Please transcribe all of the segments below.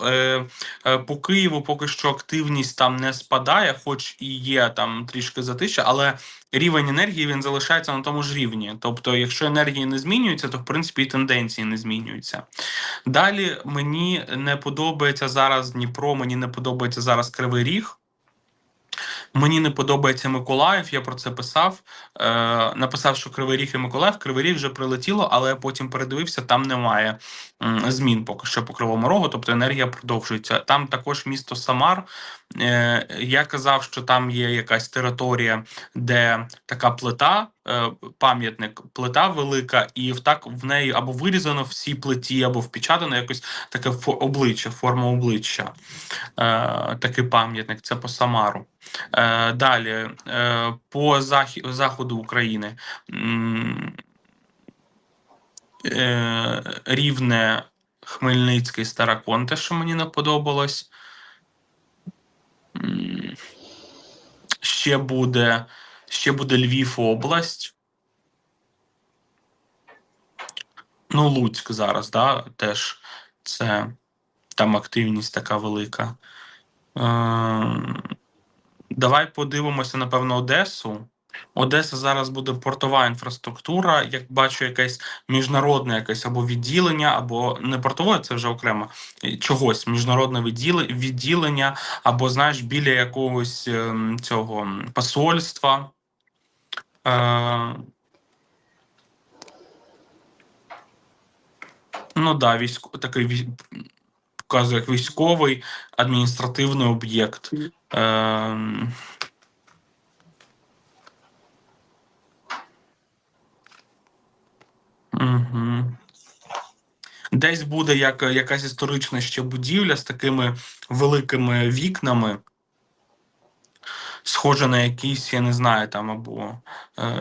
Е, е, По Києву поки що активність там не спадає, хоч і є там трішки затища, але рівень енергії він залишається на тому ж рівні. Тобто, якщо енергії не змінюється, то в принципі і тенденції не змінюються. Далі мені не подобається зараз Дніпро, мені не подобається зараз Кривий Ріг. Мені не подобається Миколаїв, я про це писав. Е, Написав, що Кривий Ріг і Миколаїв. Кривий Ріг вже прилетіло, але я потім передивився, там немає змін поки що по Кривому Рогу, тобто енергія продовжується. Там також місто Самар. Е, Я казав, що там є якась територія, де така плита, е, пам'ятник, плита велика, і в так в неї або вирізано всі плиті, або впечатано якось таке обличчя, форма обличчя. Е, Такий пам'ятник. Це по Самару. Е, Далі е, по заходу України е, рівне Хмельницький Старокон, те, що мені не подобалось. Ще буде, ще буде Львів область. Ну, Луцьк зараз, да, теж це там активність така велика. Е, Давай подивимося, напевно, Одесу. Одеса зараз буде портова інфраструктура. Як бачу, якесь міжнародне якесь або відділення, або не портове, це вже окремо чогось, міжнародне відділення, або знаєш, біля якогось ем, цього посольства. Е, ну да, військо такий показує як військовий адміністративний об'єкт. Ем, Угу. Десь буде як, якась історична ще будівля з такими великими вікнами, схоже на якийсь, я не знаю, там або е,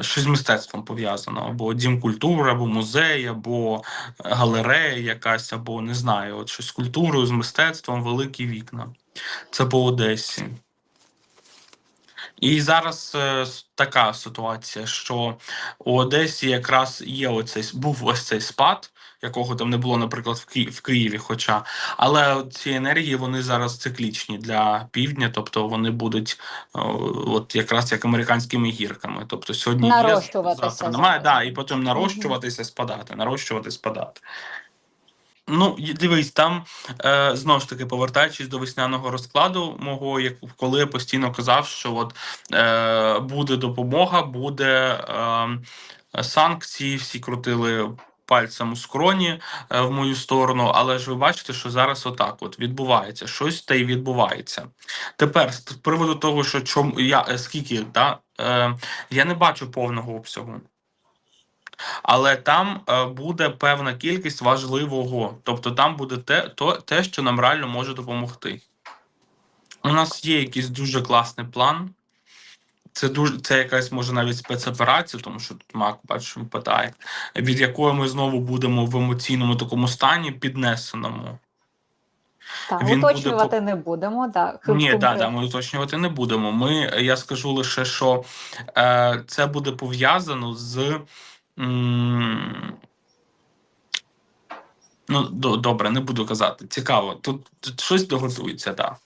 щось з мистецтвом пов'язано, або дім культури, або музей, або галерея якась, або не знаю, от щось з культурою, з мистецтвом, великі вікна. Це по Одесі. І зараз е, така ситуація, що у Одесі якраз є оцей був ось цей спад, якого там не було, наприклад, в, Ки- в Києві. Хоча, але ці енергії вони зараз циклічні для півдня, тобто вони будуть о, от якраз як американськими гірками. Тобто сьогодні є, завтра немає, да, і потім нарощуватися, спадати, нарощувати, спадати. Ну, дивись, там е, знову ж таки повертаючись до весняного розкладу мого, як коли я постійно казав, що от е, буде допомога, буде е, санкції, всі крутили пальцем у скроні е, в мою сторону. Але ж ви бачите, що зараз отак от відбувається щось та й відбувається. Тепер з приводу того, що чому я е, скільки да, е, я не бачу повного обсягу. Але там е, буде певна кількість важливого, тобто там буде те, то, те, що нам реально може допомогти. У нас є якийсь дуже класний план. Це дуже це якась може навіть спецоперація, тому що тут Мак бачимо питає, від якої ми знову будемо в емоційному такому стані піднесеному. Так, Він буде уточнювати не будемо. Да. Ні, да, да, ми уточнювати не будемо. Ми, я скажу лише, що е, це буде пов'язано з. Ну, добре, не буду казати. Цікаво. Тут, тут щось доготується, так.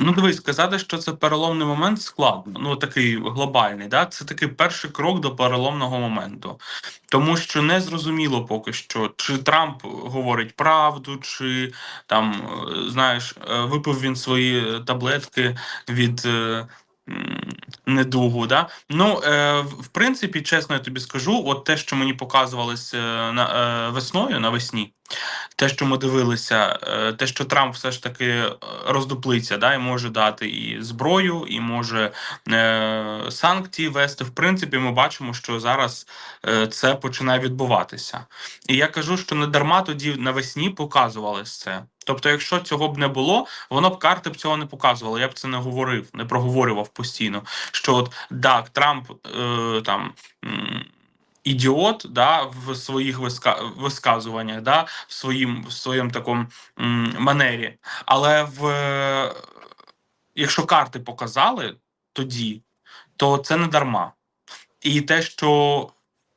Ну, дивись, сказати, що це переломний момент складно. Ну, такий глобальний, да? це такий перший крок до переломного моменту. Тому що не зрозуміло поки що, чи Трамп говорить правду, чи там, е, знаєш, е, випив він свої таблетки від е, недугу. Да? Ну, е, в принципі, чесно, я тобі скажу, от те, що мені показувалось е, на, е, весною навесні, те, що ми дивилися, е, те, що Трамп все ж таки е, роздуплиться, да, і може дати і зброю, і може е, санкції вести. В принципі, ми бачимо, що зараз е, це починає відбуватися. І я кажу, що не дарма тоді навесні показувалось це. Тобто, якщо цього б не було, воно б карти б цього не показувало. Я б це не говорив, не проговорював постійно. Що от так, Трамп е, там. Ідіот да, в своїх виска... висказуваннях, да, в своїм в своєму такому м, манері. Але в якщо карти показали тоді, то це не дарма. І те, що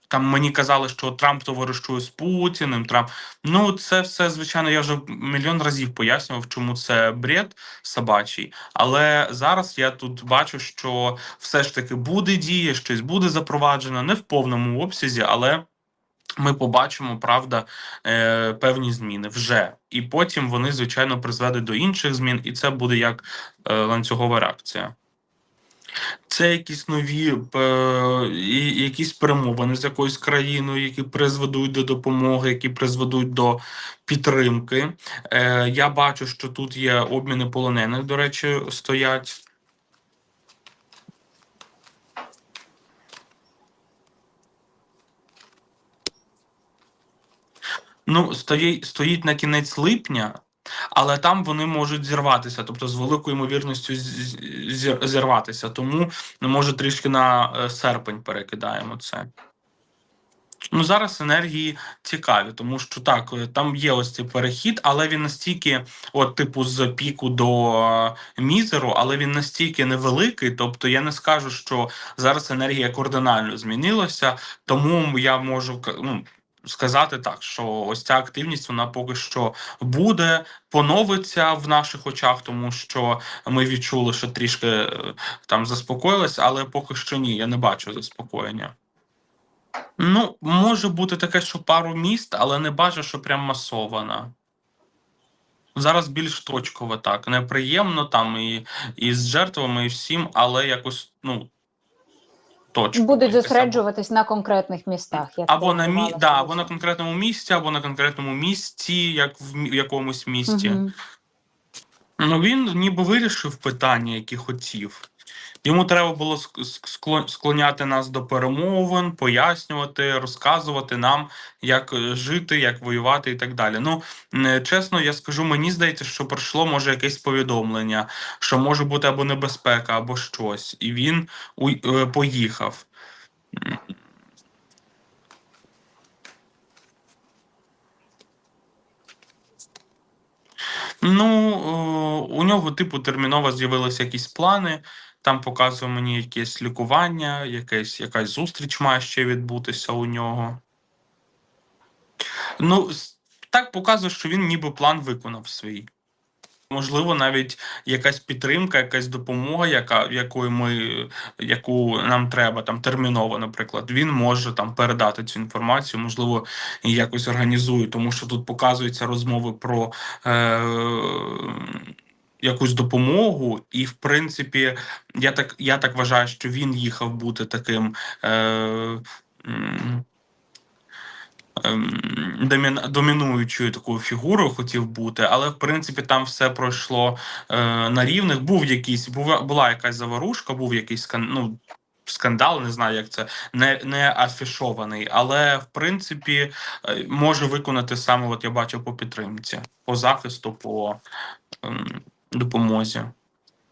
Там мені казали, що Трамп товаришує з Путіним. Трамп. Ну, це все, звичайно, я вже мільйон разів пояснював, чому це бред собачий. Але зараз я тут бачу, що все ж таки буде діє, щось буде запроваджено, не в повному обсязі, але. Ми побачимо, правда, е, певні зміни вже, і потім вони, звичайно, призведуть до інших змін, і це буде як е, ланцюгова реакція. Це якісь нові е, і- якісь перемовини з якоюсь країною, які призведуть до допомоги, які призведуть до підтримки. Е, я бачу, що тут є обміни полонених, до речі, стоять. Ну, стоїть, стоїть на кінець липня, але там вони можуть зірватися, тобто з великою ймовірністю зірватися. Тому ну, може трішки на е, серпень перекидаємо це. Ну, зараз енергії цікаві, тому що так, е, там є ось цей перехід, але він настільки, от, типу, з піку до е, мізеру, але він настільки невеликий. Тобто я не скажу, що зараз енергія кардинально змінилася, тому я можу ну, сказати так, що ось ця активність вона поки що буде, поновиться в наших очах, тому що ми відчули, що трішки е, там заспокоїлась, але поки що ні, я не бачу заспокоєння. Ну, може бути таке, що пару міст, але не бачу, що прям масована. Зараз більш точково так. Неприємно там і, і з жертвами, і всім, але якось, ну, точково. Будуть зосереджуватись на конкретних містах. Як Або на мі... да, або на конкретному місці, або на конкретному місці, як в якомусь місті. Угу. Ну він ніби вирішив питання, які хотів. Йому треба було ск- ск- скло- склоняти нас до перемовин, пояснювати, розказувати нам, як е, жити, як воювати і так далі. Ну е, чесно, я скажу, мені здається, що прийшло може якесь повідомлення, що може бути або небезпека, або щось, і він уй- е, поїхав. Ну, у нього, типу, терміново з'явилися якісь плани. Там показує мені якесь лікування, якесь, якась зустріч має ще відбутися у нього. Ну, так показує, що він ніби план виконав свій. Можливо, навіть якась підтримка, якась допомога, яка, якої ми, яку нам треба, там терміново, наприклад, він може там передати цю інформацію, можливо, і якось організує, тому що тут показуються розмови про е, якусь допомогу, і в принципі, я так, я так вважаю, що він їхав бути таким. Е, ем, домін- домінуючою такою фігурою хотів бути, але в принципі там все пройшло е, на рівних. Був якийсь, була, була якась заварушка, був якийсь ну, скандал, не знаю, як це не, не афішований, але в принципі е, може виконати саме, от я бачив по підтримці, по захисту, по ем, допомозі.